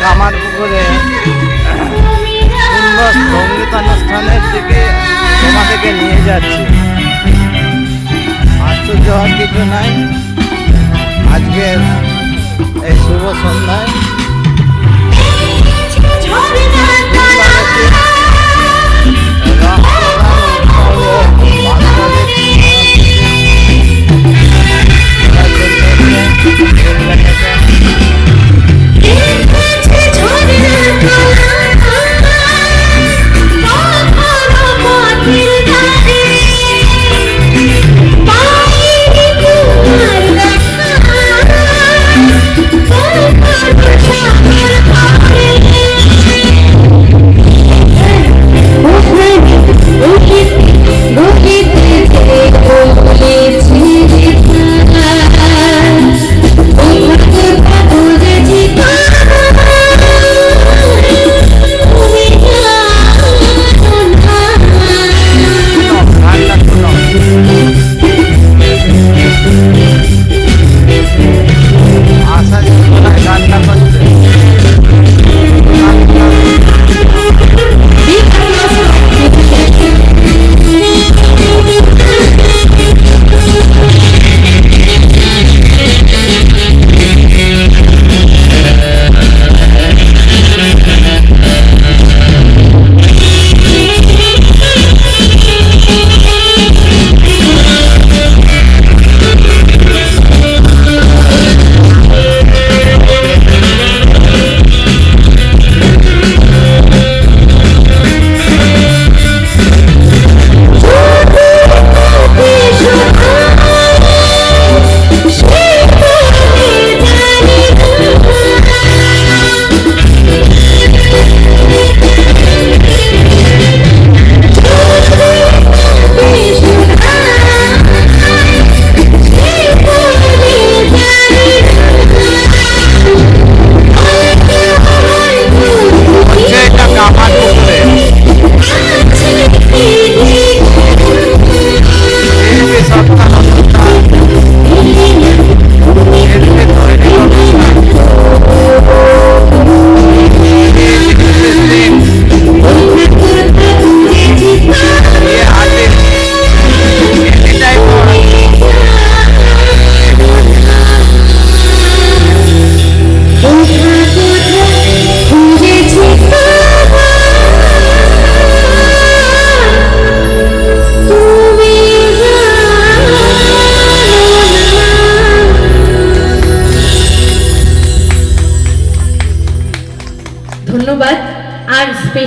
কামার পুকুরে। সুন্দর সঙ্গীতানুষ্ঠানের দিকে তোমাদেরকে নিয়ে যাচ্ছি। আশ্চর্য হওয়ার কিছু নাই। আজকের এই শুভ সন্ধ্যায়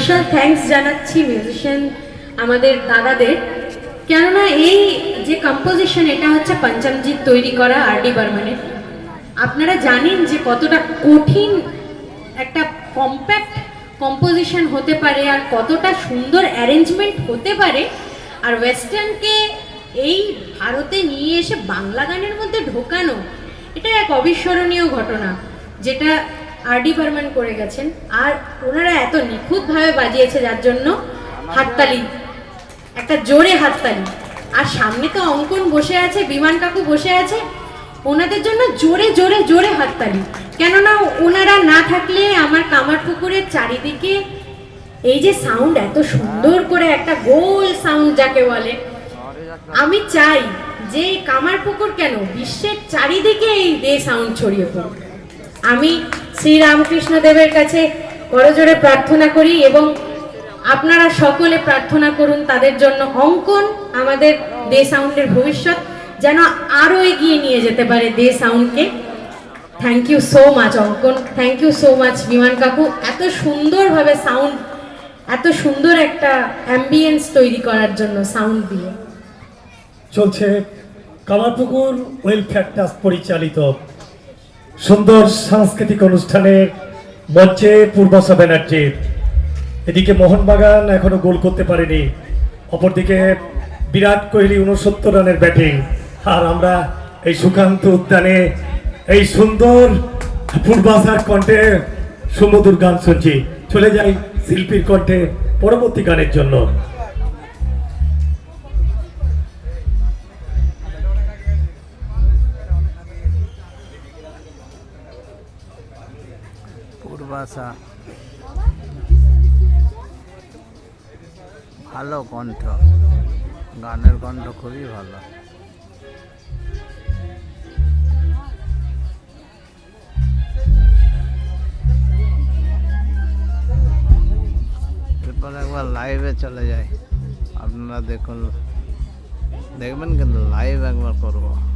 স্পেশাল থ্যাঙ্কস জানাচ্ছি মিউজিশিয়ান আমাদের দাদাদের। কেননা এই যে কম্পোজিশন এটা হচ্ছে পঞ্চমজিৎ তৈরি করা আর ডি বর্মনের। আপনারা জানেন যে কতটা কঠিন একটা কম্প্যাক্ট কম্পোজিশন হতে পারে আর কতটা সুন্দর অ্যারেঞ্জমেন্ট হতে পারে। আর ওয়েস্টার্নকে এই ভারতে নিয়ে এসে বাংলা গানের মধ্যে ঢোকানো, এটা এক অবিস্মরণীয় ঘটনা। যেটা আর ডি বর্মন করে গেছেন। আর ওনারা এত নিখুঁতভাবে বাজিয়েছে যার জন্য হাততালি, একটা জোরে হাততালি। আর সামনে তো অঙ্কন বসে আছে, বিমান কাকু বসে আছে। ওনাদের জন্য জোরে জোরে জোরে হাততালি। কেননা ওনারা না থাকলে আমার কামার পুকুরের চারিদিকে এই যে সাউন্ড এত সুন্দর করে একটা গোল সাউন্ড যাকে বলে। আমি চাই যে কামার পুকুর কেন বিশ্বের চারিদিকে এই দে সাউন্ড ছড়িয়ে পড়ুক। আমি শ্রী রামকৃষ্ণ দেবের কাছে করজোরে প্রার্থনা করি এবং আপনারা সকলে প্রার্থনা করুন তাদের জন্য অঙ্কন আমাদের দে সাউন্ডের ভবিষ্যৎ যেন আরও এগিয়ে নিয়ে যেতে পারে দে সাউন্ডকে। Thank you so much Ankan. Thank you so much Biman কাকু। এত সুন্দরভাবে সাউন্ড, এত সুন্দর একটা অ্যাম্বিয়েন্স তৈরি করার জন্য সাউন্ড দিয়ে। চলছে কামারপুকুর ওয়েলফেয়ার ট্রাস্ট পরিচালিত সুন্দর সাংস্কৃতিক অনুষ্ঠানের মঞ্চে পূর্বাশা ব্যানার্জি। এদিকে মোহনবাগান এখনও গোল করতে পারেনি। অপরদিকে বিরাট কোহলি উনসত্তর রানের ব্যাটিং। আর আমরা এই সুকান্ত উদ্যানে এই সুন্দর পূর্বাশার কণ্ঠে সুমধুর গান শুনছি। চলে যাই শিল্পীর কণ্ঠে পরবর্তী গানের জন্য। পূর্বাশা ভালো কণ্ঠ। গানের কণ্ঠ খুবই ভালো। এরপর একবার লাইভে চলে যাই। আপনারা দেখুন। দেখবেন কিন্তু লাইভ একবার করব।